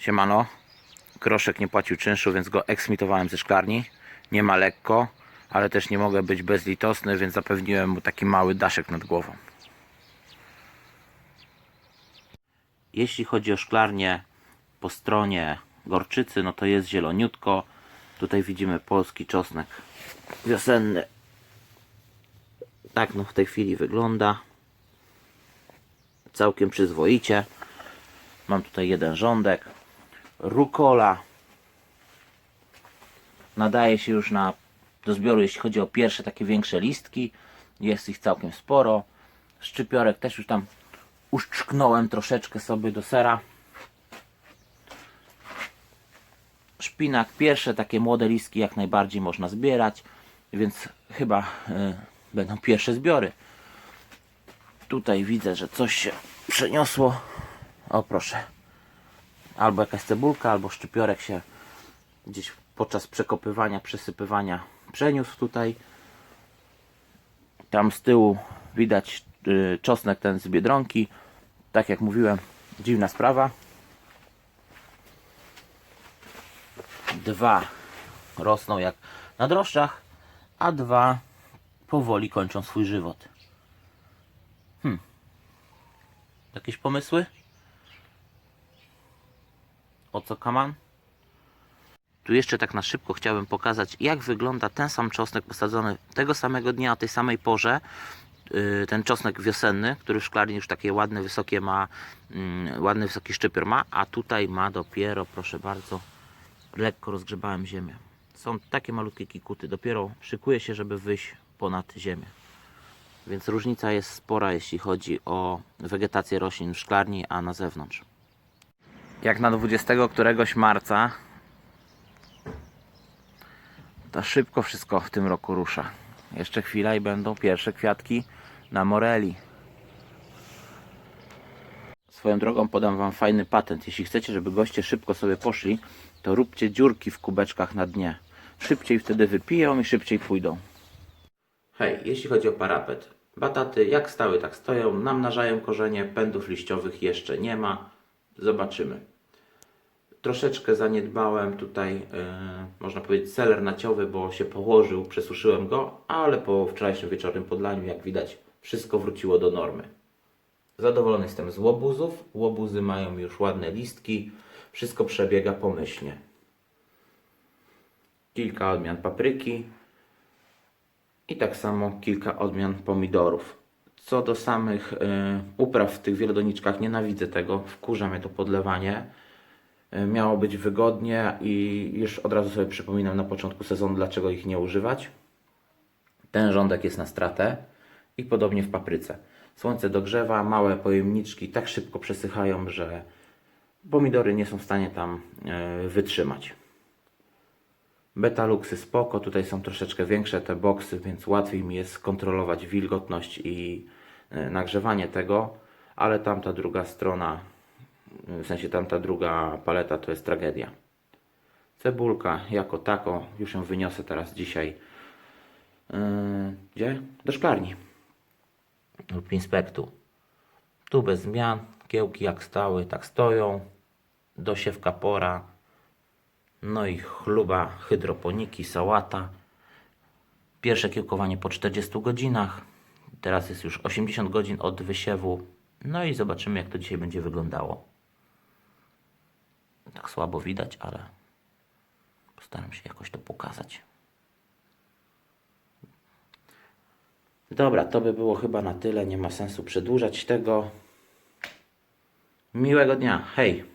Siemano. Groszek nie płacił czynszu, więc go eksmitowałem ze szklarni. Nie ma lekko, ale też nie mogę być bezlitosny, więc zapewniłem mu taki mały daszek nad głową. Jeśli chodzi o szklarnię po stronie gorczycy, no to jest zieloniutko. Tutaj widzimy polski czosnek wiosenny. Tak no w tej chwili wygląda. Całkiem przyzwoicie. Mam tutaj jeden rządek. Rukola nadaje się już na, do zbioru, jeśli chodzi o pierwsze takie większe listki. Jest ich całkiem sporo. Szczypiorek też już tam uszczknąłem troszeczkę sobie do sera. Szpinak, pierwsze takie młode listki jak najbardziej można zbierać, więc chyba y, będą pierwsze zbiory. Tutaj widzę, że coś się przeniosło. O proszę. Albo jakaś cebulka, albo szczypiorek się gdzieś podczas przekopywania, przesypywania przeniósł tutaj. Tam z tyłu widać y, czosnek ten z Biedronki. Tak jak mówiłem, dziwna sprawa. Dwa rosną jak na drożdżach, a dwa powoli kończą swój żywot. Hmm. Jakieś pomysły? O co kaman? Tu jeszcze tak na szybko chciałbym pokazać, jak wygląda ten sam czosnek posadzony tego samego dnia o tej samej porze. Yy, Ten czosnek wiosenny, który w szklarni już takie ładne, wysokie ma, mm, ładny, wysoki szczypior ma, a tutaj ma dopiero, proszę bardzo, lekko rozgrzebałem ziemię. Są takie malutkie kikuty, dopiero szykuje się, żeby wyjść ponad ziemię. Więc różnica jest spora, jeśli chodzi o wegetację roślin w szklarni, a na zewnątrz. Jak na 20 któregoś marca, to szybko wszystko w tym roku rusza. Jeszcze chwila i będą pierwsze kwiatki na moreli. Swoją drogą podam Wam fajny patent. Jeśli chcecie, żeby goście szybko sobie poszli, to róbcie dziurki w kubeczkach na dnie. Szybciej wtedy wypiją i szybciej pójdą. Hej, jeśli chodzi o parapet. Bataty jak stały, tak stoją, namnażają korzenie, pędów liściowych jeszcze nie ma. Zobaczymy. Troszeczkę zaniedbałem tutaj, yy, można powiedzieć, seler naciowy, bo się położył, przesuszyłem go, ale po wczorajszym wieczornym podlaniu, jak widać, wszystko wróciło do normy. Zadowolony jestem z łobuzów. Łobuzy mają już ładne listki. Wszystko przebiega pomyślnie. Kilka odmian papryki i tak samo kilka odmian pomidorów. Co do samych y, upraw w tych wielodoniczkach, nienawidzę tego, wkurza mnie to podlewanie. Y, miało być wygodnie i już od razu sobie przypominam na początku sezonu, dlaczego ich nie używać. Ten rządek jest na stratę i podobnie w papryce. Słońce dogrzewa, małe pojemniczki tak szybko przesychają, że pomidory nie są w stanie tam e, wytrzymać. Betaluxy spoko, tutaj są troszeczkę większe te boksy, więc łatwiej mi jest kontrolować wilgotność i e, nagrzewanie tego, ale tamta druga strona, w sensie tamta druga paleta to jest tragedia. Cebulka jako tako, już ją wyniosę teraz dzisiaj. Yy, gdzie? Do szklarni lub inspektu. Tu bez zmian, kiełki jak stały, tak stoją. Dosiewka pora. No i chluba, hydroponiki, sałata. Pierwsze kiełkowanie po 40 godzinach. Teraz jest już 80 godzin od wysiewu. No i zobaczymy jak to dzisiaj będzie wyglądało. Tak słabo widać, ale postaram się jakoś to pokazać. Dobra, to by było chyba na tyle. Nie ma sensu przedłużać tego. Miłego dnia. Hej!